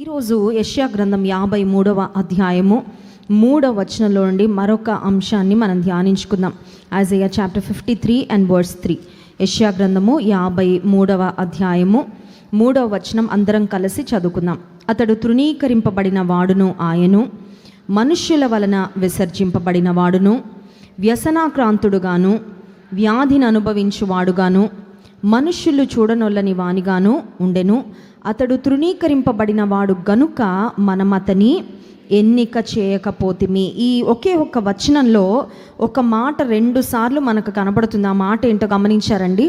ఈరోజు యష్యా గ్రంథం యాభై మూడవ అధ్యాయము మూడవ వచనంలో నుండి మరొక అంశాన్ని మనం ధ్యానించుకుందాం. As a chapter fifty three and words three యష్యా గ్రంథము యాభై మూడవ అధ్యాయము మూడవ వచనం అందరం కలిసి చదువుకుందాం. అతడు తృణీకరింపబడిన వాడును ఆయను మనుష్యుల వలన విసర్జింపబడిన వాడును వ్యసనాక్రాంతుడుగాను వ్యాధిని అనుభవించువాడుగాను మనుష్యులు చూడనొల్లని వానిగాను ఉండెను. అతడు తృణీకరింపబడిన వాడు గనుక మనం అతని ఎన్నిక చేయకపోతిమి. ఈ ఒకే ఒక్క వచనంలో ఒక మాట రెండు సార్లు మనకు కనబడుతుంది. ఆ మాట ఏంటో గమనించారండి?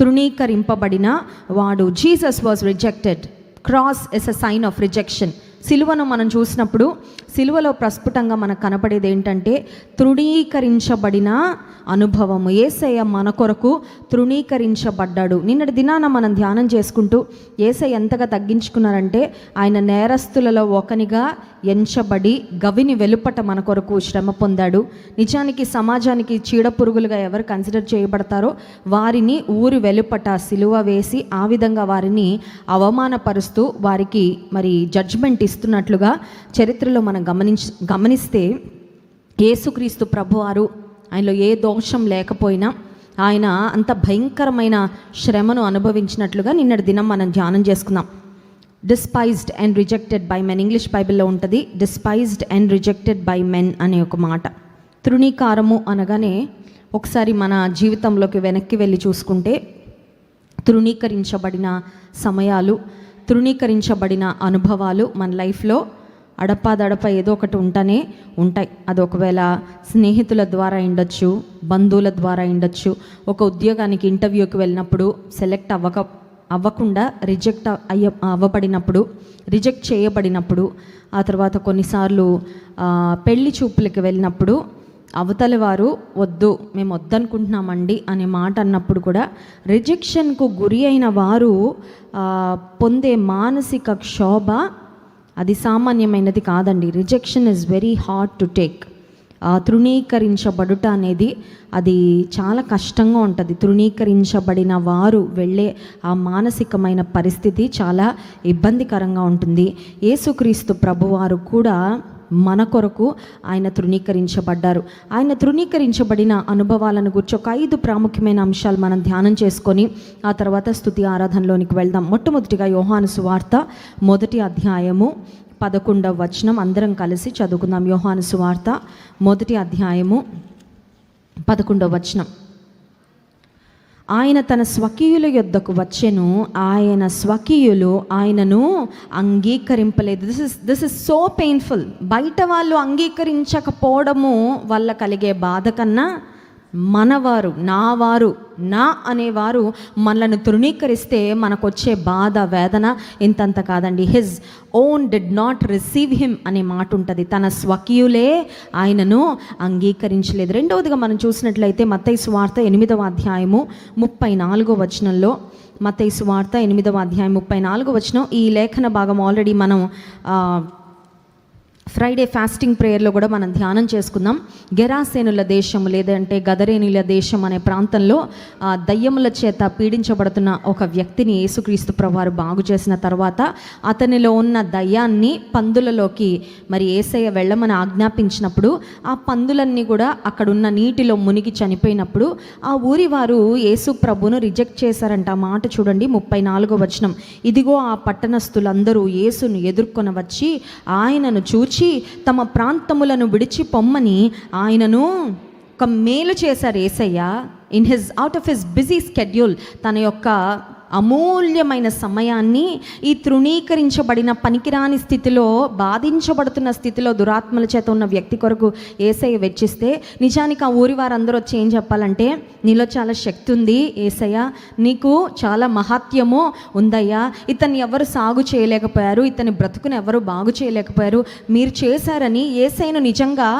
తృణీకరింపబడిన వాడు. Jesus was rejected cross is a sign of rejection సిలువను మనం చూసినప్పుడు సిలువలో ప్రస్ఫుటంగా మనకు కనపడేది ఏంటంటే తృణీకరించబడిన అనుభవము. ఏసయ్య మన కొరకు తృణీకరించబడ్డాడు. నిన్నటి దినాన మనం ధ్యానం చేసుకుంటూ ఏసయ్య ఎంతగా తగ్గించుకున్నారంటే ఆయన నేరస్తులలో ఒకనిగా ఎంచబడి గవిని వెలుపట మన కొరకు శ్రమ పొందాడు. నిజానికి సమాజానికి చీడ పురుగులుగా ఎవరు కన్సిడర్ చేయబడతారో వారిని ఊరి వెలుపట సిలువ వేసి ఆ విధంగా వారిని అవమానపరుస్తూ వారికి మరి జడ్జ్మెంట్ ఇస్తున్నట్లుగా చరిత్రలో మనం గమనించ గమనిస్తే యేసుక్రీస్తు ప్రభువారు ఆయనలో ఏ దోషం లేకపోయినా ఆయన అంత భయంకరమైన శ్రమను అనుభవించినట్లుగా నిన్నటి దినం మనం ధ్యానం చేసుకుందాం despised and rejected by men English బైబిల్లో ఉంటుంది despised and rejected by men అనే ఒక మాట. తృణీకారము అనగానే ఒకసారి మన జీవితంలోకి వెనక్కి వెళ్ళి చూసుకుంటే తృణీకరించబడిన సమయాలు తృణీకరించబడిన అనుభవాలు మన లైఫ్లో అడపాదడప ఏదో ఒకటి ఉంటనే ఉంటాయి. అది ఒకవేళ స్నేహితుల ద్వారా ఉండొచ్చు బంధువుల ద్వారా ఉండొచ్చు ఒక ఉద్యోగానికి ఇంటర్వ్యూకి వెళ్ళినప్పుడు సెలెక్ట్ అవ్వక అవ్వకుండా రిజెక్ట్ అయ్య అవ్వబడినప్పుడు రిజెక్ట్ చేయబడినప్పుడు ఆ తర్వాత కొన్నిసార్లు పెళ్ళి చూపులకు వెళ్ళినప్పుడు అవతలి వారు వద్దు మేము వద్దనుకుంటున్నామండి అనే మాట అన్నప్పుడు కూడా రిజెక్షన్కు గురి అయిన వారు పొందే మానసిక క్షోభ అది సామాన్యమైనది కాదండి. Rejection is very hard to take. తృణీకరించబడుట అనేది అది చాలా కష్టంగా ఉంటుంది. తృణీకరించబడిన వారు వెళ్ళే ఆ మానసికమైన పరిస్థితి చాలా ఇబ్బందికరంగా ఉంటుంది. యేసుక్రీస్తు ప్రభువారు కూడా మన కొరకు ఆయన తృణీకరించబడ్డారు. ఆయన తృణీకరించబడిన అనుభవాలను గురించి ఒక ఐదు ప్రాముఖ్యమైన అంశాలు మనం ధ్యానం చేసుకొని ఆ తర్వాత స్థుతి ఆరాధనలోనికి వెళ్దాం. మొట్టమొదటిగా యోహాను సువార్త మొదటి అధ్యాయము పదకొండవ వచనం. అందరం కలిసి చదువుకుందాం. యోహాను సువార్త మొదటి అధ్యాయము పదకొండవ వచనం. ఆయన తన స్వకీయుల యొద్దకు వచ్చెను. ఆయన స్వకీయులు ఆయనను అంగీకరింపలేదు. This is this is so painful బయట వాళ్ళు అంగీకరించకపోవడము వల్ల కలిగే బాధ కన్నా మనవారు నా వారు నా అనేవారు మనలను తృణీకరిస్తే మనకు వచ్చే బాధ వేదన ఇంతంత కాదండి. His own did not receive him అనే మాట ఉంటుంది తన స్వకీయులే ఆయనను అంగీకరించలేదు. రెండవదిగా మనం చూసినట్లయితే మత్తయి సువార్త ఎనిమిదవ అధ్యాయము ముప్పై నాలుగో వచనంలో మత్తయి సువార్త ఎనిమిదవ అధ్యాయం ముప్పై నాలుగో వచనం ఈ లేఖన భాగం ఆల్రెడీ మనం ఫ్రైడే ఫాస్టింగ్ ప్రేయర్లో కూడా మనం ధ్యానం చేసుకుందాం. గెరాసేనుల దేశం లేదంటే గదరేనుల దేశం అనే ప్రాంతంలో ఆ, దయ్యముల చేత పీడించబడుతున్న ఒక వ్యక్తిని యేసుక్రీస్తు ప్రభువారు బాగు చేసిన తర్వాత అతనిలో ఉన్న దయ్యాన్ని పందులలోకి మరి ఏసయ్య వెళ్ళమని ఆజ్ఞాపించినప్పుడు ఆ పందులన్నీ కూడా అక్కడున్న నీటిలో మునిగి చనిపోయినప్పుడు ఆ ఊరి వారు యేసు ప్రభును రిజెక్ట్ చేశారంట. ఆ మాట చూడండి ముప్పై నాలుగో వచనం. ఇదిగో ఆ పట్టణస్థులందరూ యేసును ఎదుర్కొన వచ్చి ఆయనను చూచి తమ ప్రాంతములను విడిచి పొమ్మని ఆయనను ఒక మేలు చేశారు Yesayya. In his out of his busy schedule తన యొక్క అమూల్యమైన సమయాన్ని ఈ తృణీకరించబడిన పనికిరాని స్థితిలో బాధించబడుతున్న స్థితిలో దురాత్మల చేత ఉన్న వ్యక్తి కొరకు ఏసయ్య వెచ్చిస్తే నిజానికి ఆ ఊరి వారందరూ వచ్చి ఏం చెప్పాలంటే నీలో చాలా శక్తి ఉంది ఏసయ్య నీకు చాలా మహాత్యము ఉందయ్యా. ఇతన్ని ఎవరు సాగు చేయలేకపోయారు ఇతని బ్రతుకుని ఎవరు బాగు చేయలేకపోయారు. మీరు చేశారని ఏసైను నిజంగా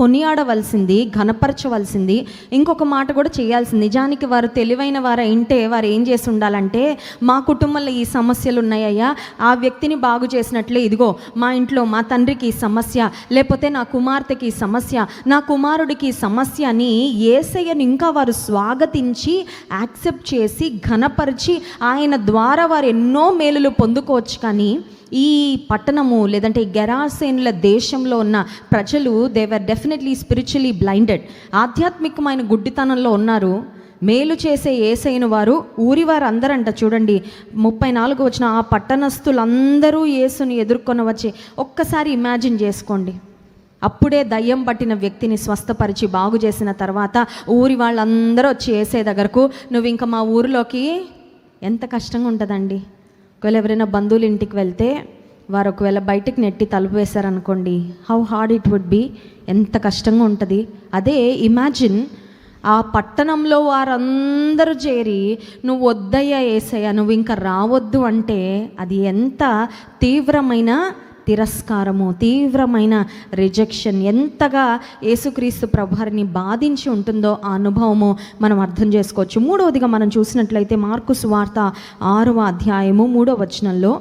కొనియాడవలసింది ఘనపరచవలసింది. ఇంకొక మాట కూడా చేయాల్సింది. నిజానికి వారు తెలివైన వారు ఇంటే వారు ఏం చేసి ఉండాలంటే మా కుటుంబంలో ఈ సమస్యలు ఉన్నాయ్యా ఆ వ్యక్తిని బాగు చేసినట్లే ఇదిగో మా ఇంట్లో మా తండ్రికి ఈ సమస్య లేకపోతే నా కుమార్తెకి ఈ సమస్య నా కుమారుడికి ఈ సమస్య అని ఏసయ్యను ఇంకా వారు స్వాగతించి యాక్సెప్ట్ చేసి ఘనపరిచి ఆయన ద్వారా వారు ఎన్నో మేలులు పొందుకోవచ్చు కానీ ఈ పట్టణము లేదంటే ఈ గెరాసేనుల దేశంలో ఉన్న ప్రజలు దేవర్ డెఫినెట్లీ స్పిరిచువలీ బ్లైండెడ్ ఆధ్యాత్మికమైన గుడ్డితనంలో ఉన్నారు. మేలు చేసే ఏసైన వారు ఊరి వారందరంట చూడండి. ముప్పై నాలుగు వచ్చిన ఆ పట్టణస్థులందరూ యేసుని ఎదుర్కొని వచ్చి ఒక్కసారి ఇమాజిన్ చేసుకోండి. అప్పుడే దయ్యం పట్టిన వ్యక్తిని స్వస్థపరిచి బాగు చేసిన తర్వాత ఊరి వాళ్ళందరూ వచ్చి ఏసే దగ్గరకు నువ్వు ఇంకా మా ఊరిలోకి ఎంత కష్టంగా ఉంటుందండి. ఒకవేళ ఎవరైనా బంధువుల ఇంటికి వెళ్తే వారు ఒకవేళ బయటికి నెట్టి తలుపు వేశారనుకోండి how hard it would be ఎంత కష్టంగా ఉంటుంది. అదే ఇమాజిన్ ఆ పట్టణంలో వారందరూ చేరి నువ్వు వద్దయ్యా ఏసయ్యా నువ్వు ఇంకా రావద్దు అంటే అది ఎంత తీవ్రమైన తిరస్కారము తీవ్రమైన రిజెక్షన్ ఎంతగా యేసుక్రీస్తు ప్రభువారిని బాధించి ఉంటుందో ఆ అనుభవము మనం అర్థం చేసుకోవచ్చు. మూడవదిగా మనం చూసినట్లయితే మార్కు సువార్త ఆరవ అధ్యాయము మూడవ వచనంలో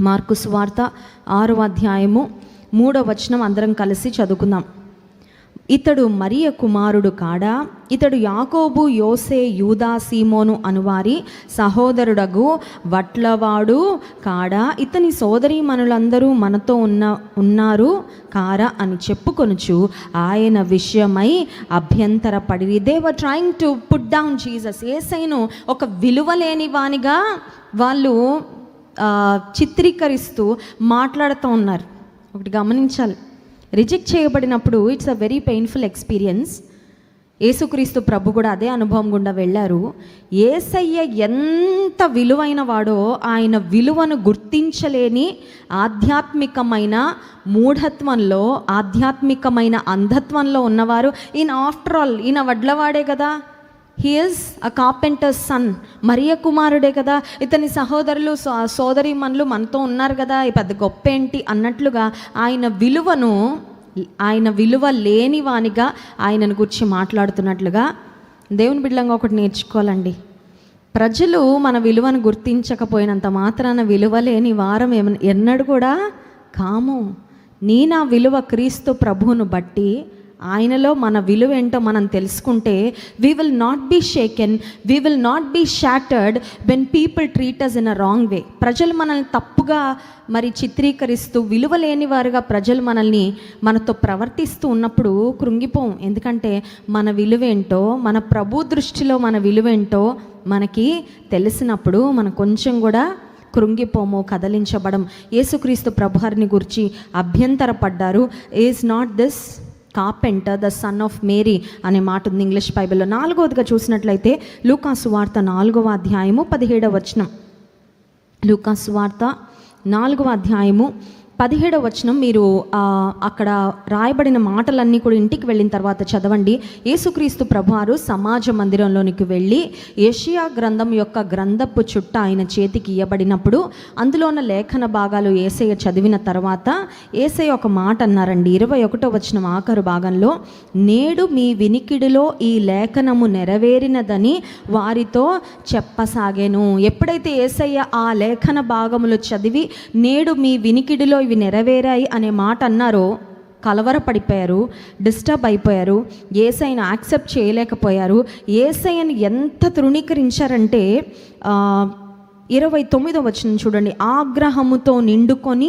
మార్కు సువార్త ఆరవ అధ్యాయము మూడవ వచనం అందరం కలిసి చదువుకుందాం. ఇతడు మరియ కుమారుడు కాడా? ఇతడు యాకోబు యోసే యూదా సీమోను అనువారి సహోదరుడగు వట్లవాడు కాడా? ఇతని సోదరి మనులందరూ మనతో ఉన్న ఉన్నారు కారా అని చెప్పుకొనుచు ఆయన విషయమై అభ్యంతరపడి they were trying to put down Jesus ఏసైను ఒక విలువ లేని వానిగా వాళ్ళు చిత్రీకరిస్తూ మాట్లాడుతూ ఉన్నారు. ఒకటి గమనించాలి. రిజెక్ట్ చేయబడినప్పుడు it's a very painful experience. Yesukristu ప్రభు కూడా అదే అనుభవం గుండా వెళ్ళారు. ఏసయ్య ఎంత విలువైన వాడో ఆయన విలువను గుర్తించలేని ఆధ్యాత్మికమైన మూఢత్వంలో ఆధ్యాత్మికమైన అంధత్వంలో ఉన్నవారు. ఈయన ఆఫ్టర్ ఆల్ ఈయన వడ్లవాడే కదా. He is a carpenter son Mariya కుమారుడే కదా. ఇతని సహోదరులు సో- సోదరీమణులు మనతో ఉన్నారు కదా. ఈ పెద్ద గొప్ప ఏంటి అన్నట్లుగా ఆయన విలువను ఆయన విలువ లేని వానిగా ఆయనను గురించి మాట్లాడుతున్నట్లుగా దేవుని బిడ్డంగా ఒకటి నేర్చుకోవాలండి. ప్రజలు మన విలువను గుర్తించకపోయినంత మాత్రాన విలువ లేని వారం ఏమ ఎన్నడూ కూడా కాము. నీ నా విలువ క్రీస్తు ప్రభువును బట్టి ఆయనలో మన విలువ ఏంటో మనం తెలుసుకుంటే we will not be shaken we will not be shattered when people treat us in a wrong way ప్రజలు మనల్ని తప్పుగా మరి చిత్రీకరిస్తూ విలువ లేని వారుగా ప్రజలు మనల్ని మనతో ప్రవర్తిస్తూ ఉన్నప్పుడు కృంగిపోం. ఎందుకంటే మన విలువేంటో మన ప్రభు దృష్టిలో మన విలువేంటో మనకి తెలిసినప్పుడు మనం కొంచెం కూడా కృంగిపోము కదలించబడం. యేసుక్రీస్తు ప్రభువారిని గురించి అభ్యంతరపడ్డారు. Is not this carpenter the son of Mary అనే మాట ఉంది ఇంగ్లీష్ బైబిల్లో నాలుగవదిగా చూసినట్లయితే లూకాసు వార్త నాలుగవ అధ్యాయము పదిహేడవ వచనం. లూకాసు వార్త నాలుగవ అధ్యాయము పదిహేడవ వచనం మీరు అక్కడ రాయబడిన మాటలన్నీ కూడా ఇంటికి వెళ్ళిన తర్వాత చదవండి. యేసుక్రీస్తు ప్రభువారు సమాజ మందిరంలోనికి వెళ్ళి ఏషియా గ్రంథం యొక్క గ్రంథపు చుట్ట ఆయన చేతికి ఇవ్వబడినప్పుడు అందులో ఉన్న లేఖన భాగాలు ఏసయ్య చదివిన తర్వాత ఏసయ్య ఒక మాట అన్నారండి. ఇరవై ఒకటో వచనం ఆఖరు భాగంలో నేడు మీ వినికిడిలో ఈ లేఖనము నెరవేరినదని వారితో చెప్పసాగాను. ఎప్పుడైతే ఏసయ్య ఆ లేఖన భాగములు చదివి నేడు మీ వినికిడిలో ఇవి నెరవేరాయి అనే మాట అన్నారో కలవరపడిపోయారు డిస్టర్బ్ అయిపోయారు ఏసైని యాక్సెప్ట్ చేయలేకపోయారు. ఏసైని ఎంత తృణీకరించారంటే ఇరవై తొమ్మిదో వచ్చింది చూడండి. ఆగ్రహముతో నిండుకొని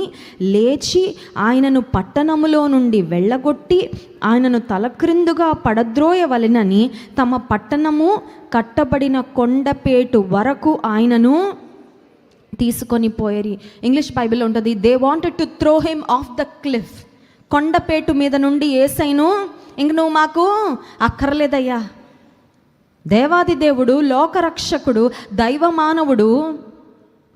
లేచి ఆయనను పట్టణములో నుండి వెళ్ళగొట్టి ఆయనను తలక్రిందుగా పడద్రోయవలెనని తమ పట్టణము కట్టబడిన కొండపేటు వరకు ఆయనను తీసుకొని పోయేరి. ఇంగ్లీష్ బైబిల్ ఉంటుంది they wanted to throw him off the cliff కొండపేటు మీద నుండి ఏసైను ఇంక నువ్వు మాకు అక్కర్లేదయ్యా. దేవాది దేవుడు లోకరక్షకుడు దైవ మానవుడు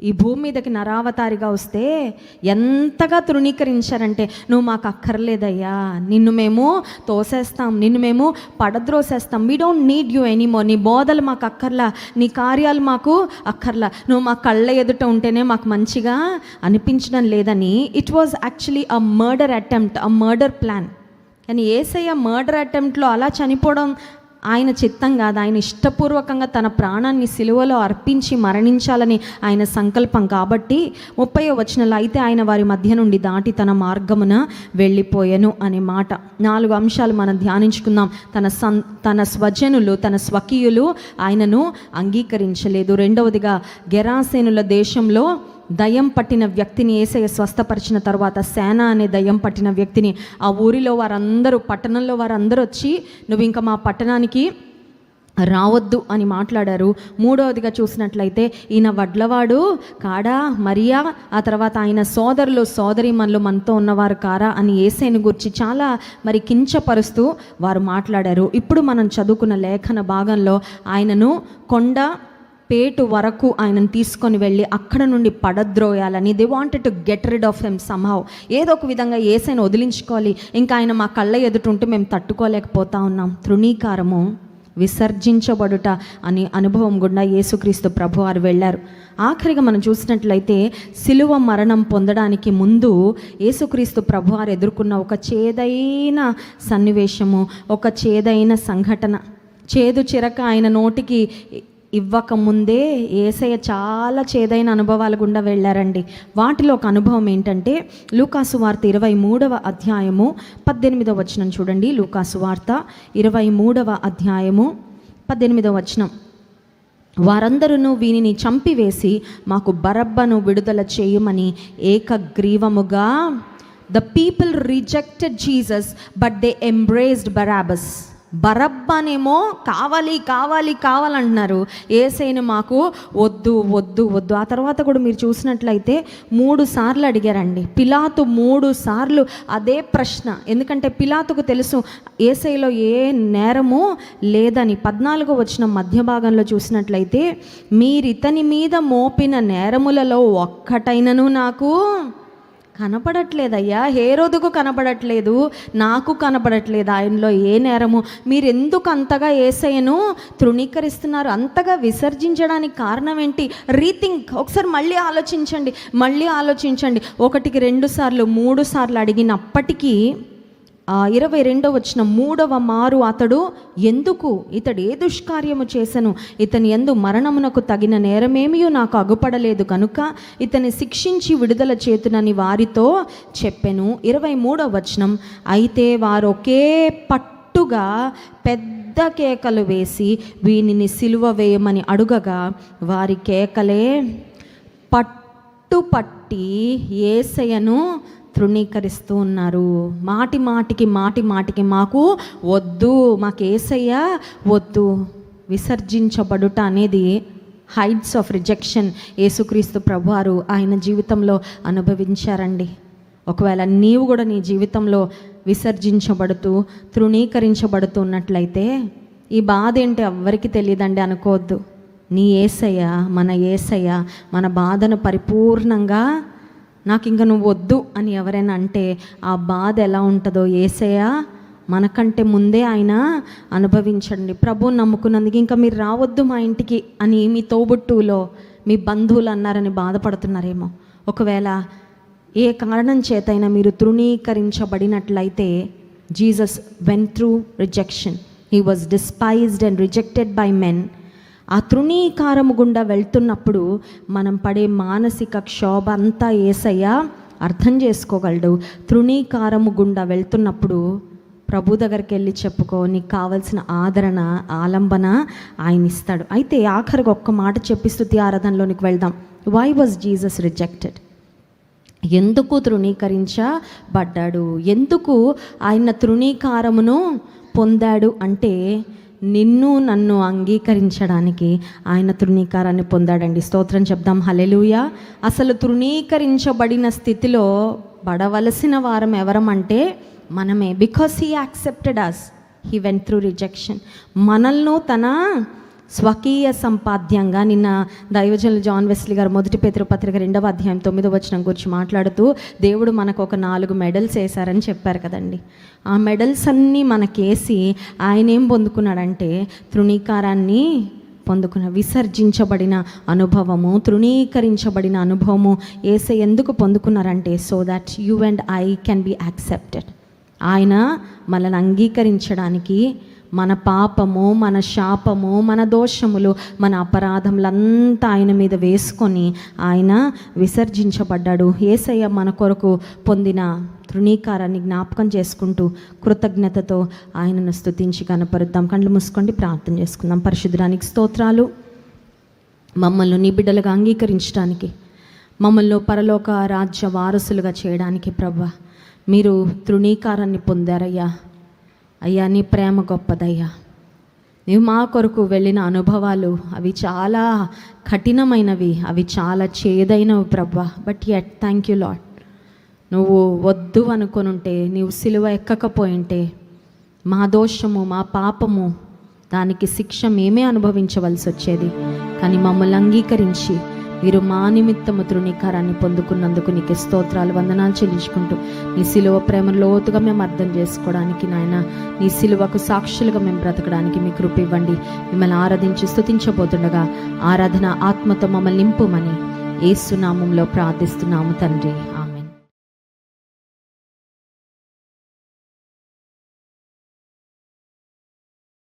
ఈ భూమి మీదకి నరావతారిగా వస్తే ఎంతగా తృణీకరించారంటే నువ్వు మాకు అక్కర్లేదయ్యా. నిన్ను మేము తోసేస్తాం. నిన్ను మేము పడద్రోసేస్తాం. We don't need you anymore నీ బోధలు మాకు అక్కర్లా. నీ కార్యాలు మాకు అక్కర్లా. నువ్వు మా కళ్ళ ఎదుట ఉంటేనే మాకు మంచిగా అనిపించడం లేదని. It was actually a murder attempt a murder plan కానీ ఏసయ్య మర్డర్ అటెంప్ట్లో అలా చనిపోవడం ఆయన చిత్తం కాదు. ఆయన ఇష్టపూర్వకంగా తన ప్రాణాన్ని సిలువలో అర్పించి మరణించాలని ఆయన సంకల్పం కాబట్టి ముప్పై వచనంలో అయితే ఆయన వారి మధ్య నుండి దాటి తన మార్గమున వెళ్ళిపోయాను అనే మాట. నాలుగు అంశాలు మనం ధ్యానించుకుందాం. తన సన్ తన స్వజనులు తన స్వకీయులు ఆయనను అంగీకరించలేదు. రెండవదిగా గెరాసేనుల దేశంలో దయ్యం పట్టిన వ్యక్తిని ఏసయ్య స్వస్థపరిచిన తర్వాత సేన అనే దయ్యం పట్టిన వ్యక్తిని ఆ ఊరిలో వారందరూ పట్టణంలో వారందరూ వచ్చి నువ్వు ఇంకా మా పట్టణానికి రావద్దు అని మాట్లాడారు. మూడవదిగా చూసినట్లయితే ఈయన వడ్లవాడు కాడా మరియా ఆ తర్వాత ఆయన సోదరులు సోదరిమన్లు మనతో ఉన్నవారు కారా అని ఏసైని గురించి చాలా మరి కించపరుస్తూ వారు మాట్లాడారు. ఇప్పుడు మనం చదువుకున్న లేఖన భాగంలో ఆయనను కొండ పేటు వరకు ఆయనను తీసుకొని వెళ్ళి అక్కడ నుండి పడద్రోయాలని. They wanted to get rid of him somehow ఏదో ఒక విధంగా ఏసైన వదిలించుకోవాలి. ఇంకా ఆయన మా కళ్ళ ఎదుటుంటే మేము తట్టుకోలేకపోతా ఉన్నాం. తృణీకారము విసర్జించబడుట అని అనుభవం గుండా యేసుక్రీస్తు ప్రభు వారు వెళ్ళారు. ఆఖరిగా మనం చూసినట్లయితే సిలువ మరణం పొందడానికి ముందు యేసుక్రీస్తు ప్రభు వారు ఎదుర్కొన్న ఒక చేదైన సన్నివేశము ఒక చేదైన సంఘటన. చేదు చిరక ఆయన నోటికి ఇవ్వకముందే ఏసయ్య చాలా చేదైన అనుభవాల గుండా వెళ్ళారండి. వాటిలో ఒక అనుభవం ఏంటంటే లూకాసు వార్త ఇరవై మూడవ అధ్యాయము పద్దెనిమిదవ వచనం చూడండి. లూకాసు వార్త ఇరవై మూడవ అధ్యాయము పద్దెనిమిదవ వచనం. వారందరూ వీనిని చంపివేసి మాకు బరబ్బను విడుదల చేయమని ఏకగ్రీవముగా the people rejected Jesus but they embraced Barabbas బరబ్బనేమో కావాలి కావాలి కావాలంటున్నారు. ఏసైను మాకు వద్దు వద్దు వద్దు. ఆ తర్వాత కూడా మీరు చూసినట్లయితే మూడు సార్లు అడిగారండి. పిలాతు మూడు సార్లు అదే ప్రశ్న. ఎందుకంటే పిలాతుకు తెలుసు ఏసైలో ఏ నేరము లేదని. పద్నాలుగో వచ్చిన మధ్య భాగంలో చూసినట్లయితే మీరితని మీద మోపిన నేరములలో ఒక్కటైనను నాకు కనపడట్లేదయ్యా. హేరోదుకు కనపడట్లేదు నాకు కనపడట్లేదు ఆయనలో ఏ నేరము. మీరు ఎందుకు అంతగా ఏసయ్యను తృణీకరిస్తున్నారు? అంతగా విసర్జించడానికి కారణం ఏంటి రీథింక్ ఒకసారి మళ్ళీ ఆలోచించండి మళ్ళీ ఆలోచించండి. ఒకటికి రెండు సార్లు మూడు సార్లు అడిగినప్పటికీ ఇరవై రెండవ వచ్చిన మూడవ మారు అతడు ఎందుకు ఇతడు ఏ దుష్కార్యము చేశను ఇతని ఎందు మరణమునకు తగిన నేరమేమియో నాకు అగుపడలేదు కనుక ఇతని శిక్షించి విడుదల చేతునని వారితో చెప్పెను. ఇరవై మూడవ వచనం అయితే వారు ఒకే పట్టుగా పెద్ద కేకలు వేసి వీనిని సిలువ వేయమని అడుగగా వారి కేకలే పట్టుపట్టి ఏసయను తృణీకరిస్తూ ఉన్నారు. మాటి మాటికి మాటి మాటికి మాకు వద్దు మాకు ఏసయ్య వద్దు. విసర్జించబడుట అనేది హైట్స్ ఆఫ్ రిజెక్షన్. యేసుక్రీస్తు ప్రభువారు ఆయన జీవితంలో అనుభవించారండి. ఒకవేళ నీవు కూడా నీ జీవితంలో విసర్జించబడుతూ తృణీకరించబడుతూ ఉన్నట్లయితే ఈ బాధ ఏంటి ఎవ్వరికి తెలియదండి అనుకోవద్దు. నీ ఏసయ్య మన ఏసయ్య మన బాధను పరిపూర్ణంగా నాకు ఇంకా నువ్వు వద్దు అని ఎవరైనా అంటే ఆ బాధ ఎలా ఉంటుందో ఏసయ్యా మనకంటే ముందే ఆయన అనుభవించండి. ప్రభు నమ్ముకున్నందుకు ఇంకా మీరు రావద్దు మా ఇంటికి అని మీ తోబుట్టులో మీ బంధువులు అన్నారని బాధపడుతున్నారేమో. ఒకవేళ ఏ కారణం చేతైనా మీరు తృణీకరించబడినట్లయితే Jesus went through rejection he was despised and rejected by men ఆ తృణీకారము గుండా వెళ్తున్నప్పుడు మనం పడే మానసిక క్షోభ అంతా ఏసయ్యా అర్థం చేసుకోగలడు. తృణీకారము గుండా వెళ్తున్నప్పుడు ప్రభు దగ్గరికి వెళ్ళి చెప్పుకో నీకు కావలసిన ఆదరణ ఆలంబన ఆయన ఇస్తాడు. అయితే ఆఖరికి ఒక్క మాట చెప్పి స్థుతి ఆరాధనలోనికి వెళ్దాం. వై వాజ్ జీసస్ రిజెక్టెడ్ ఎందుకు తృణీకరించబడ్డాడు? ఎందుకు ఆయన తృణీకారమును పొందాడు? అంటే నిన్ను నన్ను అంగీకరించడానికి ఆయన తృణీకారాన్ని పొందాడండి. స్తోత్రం చెప్దాం. హలెలుయ అసలు తృణీకరించబడిన స్థితిలో పడవలసిన వారం ఎవరమంటే మనమే. Because he accepted us he went through rejection మనల్ని తన స్వకీయ సంపాద్యంగా నిన్న దైవజనులు జాన్ వెస్లీ గారు మొదటి పేతృ పత్రిక రెండవ అధ్యాయం తొమ్మిదో వచనం గురించి మాట్లాడుతూ దేవుడు మనకు ఒక నాలుగు మెడల్స్ వేశారని చెప్పారు కదండి. ఆ మెడల్స్ అన్నీ మనకేసి ఆయన ఏం పొందుకున్నాడంటే తృణీకారాన్ని పొందుకున్న విసర్జించబడిన అనుభవము తృణీకరించబడిన అనుభవము ఏసే ఎందుకు పొందుకున్నారంటే so that you and I can be accepted ఆయన మనల్ని అంగీకరించడానికి మన పాపము మన శాపము మన దోషములు మన అపరాధములంతా ఆయన మీద వేసుకొని ఆయన విసర్జించబడ్డాడు. ఏసయ్య మన కొరకు పొందిన తృణీకారాన్ని జ్ఞాపకం చేసుకుంటూ కృతజ్ఞతతో ఆయనను స్థుతించి కనపరుద్దాం. కళ్ళు మూసుకోండి ప్రార్థన చేసుకుందాం. పరిశుద్ధానికి స్తోత్రాలు. మమ్మల్ని నీ బిడ్డలుగా అంగీకరించడానికి మమ్మల్ని పరలోక రాజ్య వారసులుగా చేయడానికి ప్రభ మీరు తృణీకారాన్ని పొందారయ్యా. అయ్యా నీ ప్రేమ గొప్పదయ్యా. నీవు మా కొరకు వెళ్ళిన అనుభవాలు అవి చాలా కఠినమైనవి అవి చాలా చేదైనవి ప్రభా. But yet thank you lord నువ్వు వద్దు అనుకొనుంటే నీవు సిలువ ఎక్కకపోయింటే మా దోషము మా పాపము దానికి శిక్ష మేమే అనుభవించవలసి వచ్చేది కానీ మమ్మల్ని అంగీకరించి మీరు మా నిమిత్తము తృణీకారాన్ని పొందుకున్నందుకు నీకు స్తోత్రాలు వందనాలు చెల్లించుకుంటూ నీ సిలువ ప్రేమ లోతుగా మేము అర్థం చేసుకోవడానికి నాయన నీ సిలువకు సాక్షులుగా మేము బ్రతకడానికి మీ కృప ఇవ్వండి. మిమ్మల్ని ఆరాధించి స్తుతించబోతుండగా ఆరాధన ఆత్మతో మమ్మల్ని నింపుమని ఏసునామంలో ప్రార్థిస్తున్నాము తండ్రి.